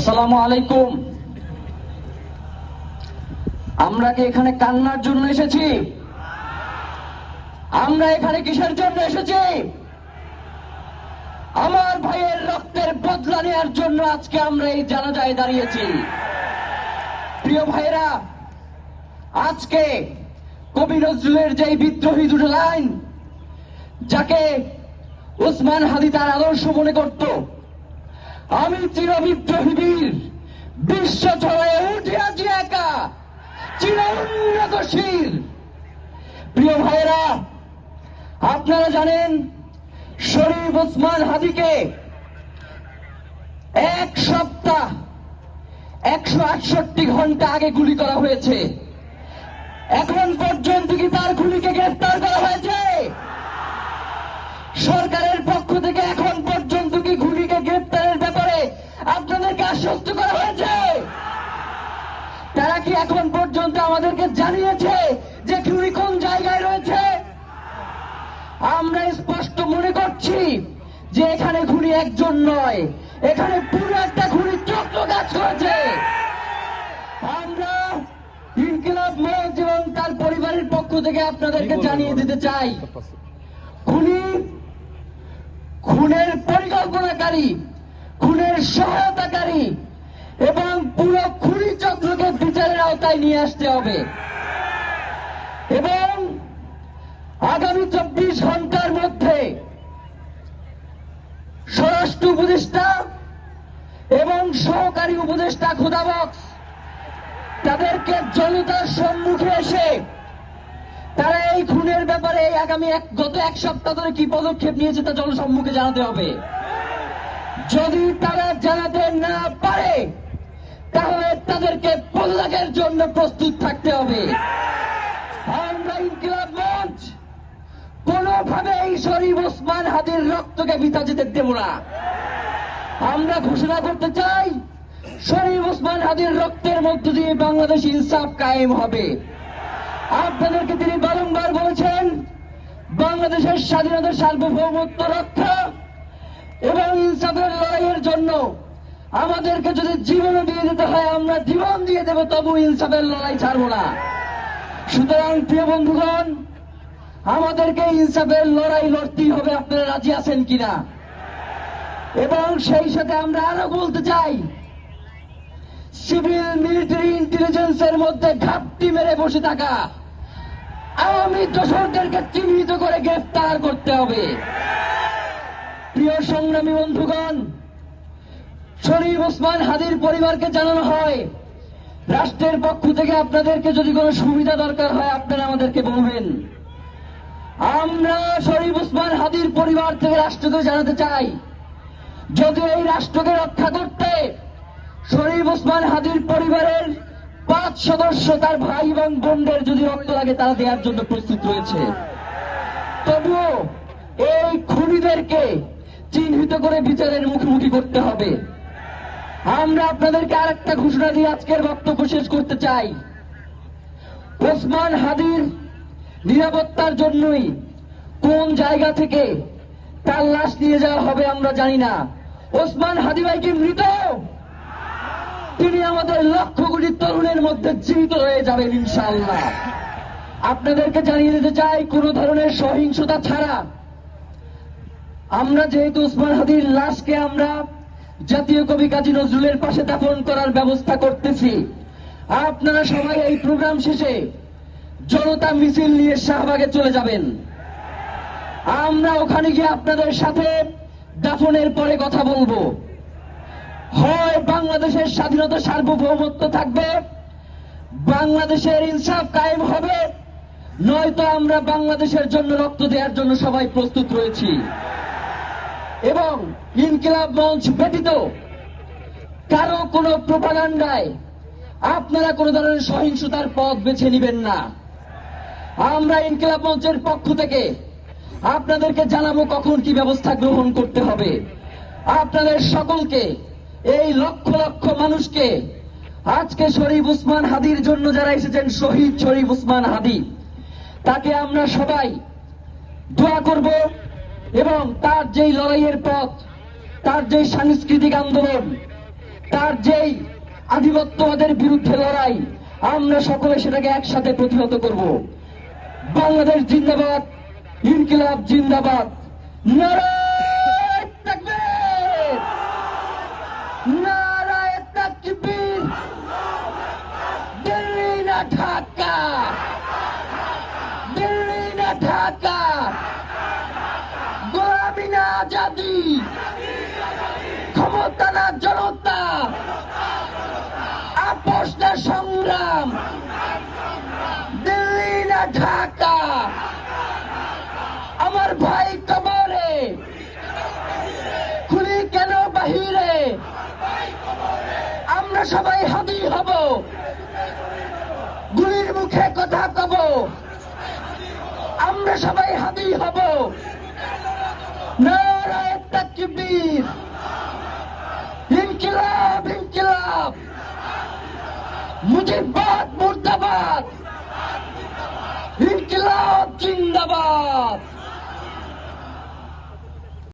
আসসালামু আলাইকুম। আমরা কি এখানে কান্নার জন্য এসেছি? আমরা এখানে কিসের জন্য এসেছি? আমার ভাইয়ের রক্তের বদলা নেওয়ার জন্য আজকে আমরা এই জানাজায় দাঁড়িয়েছি। প্রিয় ভাইরা আজকে কবি নজরুলের যে বিদ্রোহী দুটো লাইন, যাকে উসমান হাদি তার আদর্শ মনে করত আমি চির বিদ্রোহী বীর। বিশ্ব ছড়ায় উঠিয়াছি একা। চির উন্নতশীল প্রিয় ভাইরা আপনারা জানেন, শরীফ ওসমান হাদিকে এক সপ্তাহ একশো আটষট্টি ঘণ্টা আগে গুলি করা হয়েছে। এখন পর্যন্ত কি তার গুলিকে গ্রেফতার করা হয়েছে? সরকারের পক্ষ থেকে এখন পর্যন্ত কি গুলিকে গ্রেফতারের ব্যাপারে আপনাদেরকে আশ্বস্ত করা হয়েছে তারা কি এখন পর্যন্ত আমাদেরকে জানিয়েছে যে গুলি কোন জায়গায় রয়েছে? আমরা স্পষ্ট মনে করছি যে এখানে খুনি একজন নয় এখানে পুরো একটা খুনি চক্র কাজ করেছে আমরা ইনকিলাব মঞ্চ এবং তার পরিবারের পক্ষ থেকে আপনাদেরকে জানিয়ে দিতে চাই খুনি খুনের পরিকল্পনাকারী খুনের সহায়তাকারী এবং পুরো খুনি চক্রকে আওতায় নিয়ে আসতে হবে। এবং আগামী চব্বিশ ঘণ্টার মধ্যে স্বরাষ্ট্র উপদেষ্টা এবং সহকারী উপদেষ্টা খুদাবক্স তাদেরকে জনতার সম্মুখে এসে তারা এই খুনের ব্যাপারে আগামী এক, গত এক সপ্তাহ ধরে কি পদক্ষেপ নিয়েছে তা জনসম্মুখে জানাতে হবে। যদি তারা জানাতে না পারে তাহলে তাদেরকে পদত্যাগের জন্য প্রস্তুত থাকতে হবে। আমরা এই শরীফ ওসমান হাদির রক্তকে বিতা যেতে দেব না। আমরা ঘোষণা করতে চাই, শরীফ ওসমান হাদির রক্তের মধ্য দিয়ে বাংলাদেশ ইনসাফ কায়েম হবে। আপনাদেরকে তিনি বারংবার বলেছেন, বাংলাদেশের স্বাধীনতার সার্বভৌমত্ব রক্ষা এবং ইনসাফের লড়াইয়ের জন্য আমাদেরকে যদি জীবন দিয়ে দেব, তবু ইনসাফের লড়াই ছাড়বো না। সুতরাং, প্রিয় বন্ধুগণ, আমাদেরকে ইনসাফের লড়াই লড়তেই হবে। আপনারা রাজি আছেন কিনা? এবং সেই সাথে আমরা আরও বলতে চাই, সিভিল মিলিটারি ইন্টেলিজেন্সের মধ্যে ঘাপটি মেরে বসে থাকা, আওয়ামী দোসরদেরকে চিহ্নিত করে গ্রেফতার করতে হবে। প্রিয় সংগ্রামী বন্ধুগণ শরীফ ওসমান হাদির পরিবারকে জানানো হয়। রাষ্ট্রের পক্ষ থেকে আপনাদেরকে যদি কোনো সুবিধা দরকার হয়, আপনারা আমাদেরকে বলবেন। আমরা শরীফ ওসমান হাদির পরিবার থেকে রাষ্ট্রকে জানাতে চাই। যদি এই রাষ্ট্রকে রক্ষা করতে শরীফ ওসমান হাদির পরিবারের পাঁচ সদস্য তার ভাই এবং বোনদের যদি রক্ত লাগে, তারা দেওয়ার জন্য প্রস্তুত রয়েছে। তবুও এই খুনিদেরকে চিহ্নিত করে বিচারের মুখোমুখি করতে হবে। আমরা আপনাদেরকে আরেকটা ঘোষণা দিয়ে আজকের বক্তব্য শেষ করতে চাই। ওসমান হাদির নিরাপত্তার জন্যই কোন জায়গা থেকে তার লাশ নিয়ে যাওয়া হবে আমরা জানি না। ওসমান হাদি ভাই কি মৃত! তিনি আমাদের লক্ষ কোটি তরুণের মধ্যে জীবিত হয়ে যাবেন ইনশাআল্লাহ। আপনাদেরকে জানিয়ে দিতে চাই, কোন ধরনের সহিংসতা ছাড়া আমরা যেহেতু ওসমান হাদির লাশকে আমরা জাতীয় কবি কাজী নজরুলের পাশে দাফন করার ব্যবস্থা করতেছি। আপনারা সবাই এই প্রোগ্রাম শেষে জনতা মিছিল নিয়ে শাহবাগে চলে যাবেন। আমরা ওখানে গিয়ে আপনাদের সাথে দাফনের পরে কথা বলব। হয় বাংলাদেশের স্বাধীনতা সার্বভৌমত্ব থাকবে, বাংলাদেশের ইনসাফ কায়েম হবে, নয়তো আমরা বাংলাদেশের জন্য রক্ত দেওয়ার জন্য সবাই প্রস্তুত রয়েছি। এবং ইনকিলাব মঞ্চ ব্যতীত কারও কোনো প্রোপাগান্ডায় আপনারা কোনো ধরনের সহিংসতার পথ বেছে নেবেন না। আমরা ইনকিলাব মঞ্চের পক্ষ থেকে আপনাদেরকে জানাব কখন কি ব্যবস্থা গ্রহণ করতে হবে। আপনাদের সকলকে, এই লক্ষ লক্ষ মানুষকে আজকে শরীফ উসমান হাদির জন্য যারা এসেছেন, শহীদ শরীফ উসমান হাদি, তাকে আমরা সবাই দোয়া করব। এবং তার যেই লড়াইয়ের পথ, তার যেই সাংস্কৃতিক আন্দোলন, তার যেই আধিপত্যবাদের বিরুদ্ধে লড়াই, আমরা সকলে সেটাকে একসাথে প্রতিহত করব। বাংলাদেশ জিন্দাবাদ, ইনকিলাব জিন্দাবাদ নারায় গোলামি না আজাদি ক্ষমতা না জনতা। আপোষ না সংগ্রাম। দিল্লি না ঢাকা। আমার ভাই কবরে। খুলি কেন বাহিরে? আমরা সবাই হাদি হব। গুলির মুখে কথা কব। আমরা সবাই হাদি হব। तकी इंकलाब इंकलाबे बात मुर्दाबाद انقلاب जिंदाबाद